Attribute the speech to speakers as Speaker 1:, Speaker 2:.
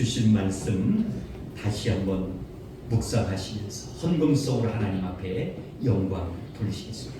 Speaker 1: 주신 말씀 다시 한번 묵상하시면서 헌금 속으로 하나님 앞에 영광 돌리시겠습니다.